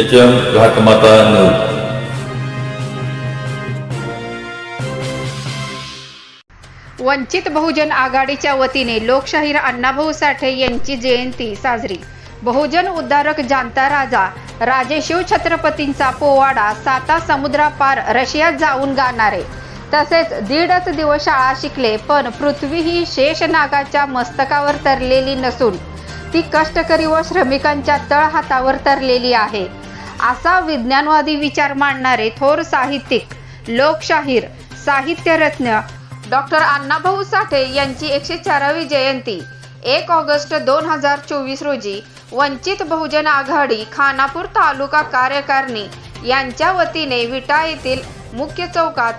H M Ghatmata news Vanchit Bahujan आघाडीच्या वतीने लोकशाहीर अण्णाभाऊ साठे यांची जयंती साजरी. बहुजन उद्धारक जाणता राजा राजे शिवछत्रपतींचा पोवाडा साता समुद्रापार रशियात जाऊन गाणारे. तसेच दीडच दिवस शाळा शिकले पण पृथ्वी ही शेषनागाच्या मस्तकावर तरलेली नसून ती कष्टकरी व श्रमिकांच्या तळहातावर तरलेली आहे. असा विज्ञानवादी विचार मांडणारे थोर साहित्यिक लोकशाहीर साहित्यरत्न डॉक्टर अण्णाभाऊ साठे यांची एकशे चारावी जयंती एक ऑगस्ट दोन हजार चोवीस रोजी वंचित बहुजन आघाडी खानापूर तालुका कार्यकारिणी यांच्या वतीने विटा येथील मुख्य चौकात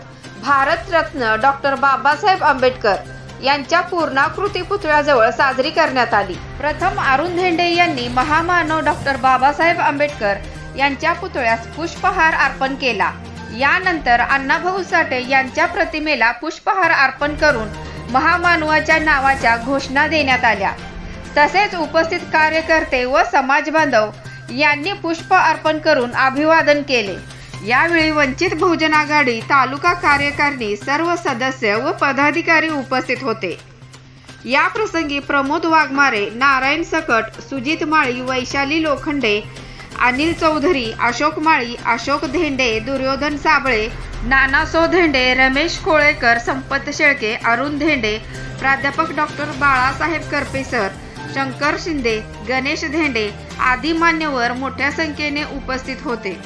भारतरत्न डॉक्टर बाबासाहेब आंबेडकर यांच्या पूर्णाकृती पुतळ्याजवळ साजरी करण्यात आली. प्रथम अरुण धेंडे यांनी महामानव डॉक्टर बाबासाहेब आंबेडकर यांच्या पुतळ्यास पुष्पहार अर्पण केला. यानंतर अण्णाभाऊ साठे यांच्या प्रतिमेला पुष्पहार अर्पण करून महामानवाच्या नावाच्या घोषणा देण्यात आल्या. तसेच उपस्थित कार्यकर्ते व समाज बांधव यांनी पुष्प अर्पण करून अभिवादन केले. यावेळी वंचित बहुजन आघाडी तालुका कार्यकारिणी सर्व सदस्य व पदाधिकारी उपस्थित होते. या प्रसंगी प्रमोद वाघमारे नारायण सकट सुजित माळी वैशाली लोखंडे अनिल चौधरी अशोक माळी अशोक धेंडे दुर्योधन साबळे नानासो धेंडे रमेश कोळेकर संपत शेळके अरुण धेंडे प्राध्यापक डॉक्टर बाळासाहेब करपे सर शंकर शिंदे गणेश धेंडे आदी मान्यवर मोठ्या संख्येने उपस्थित होते.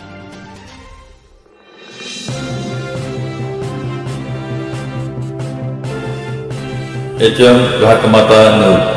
H M Ghatmata news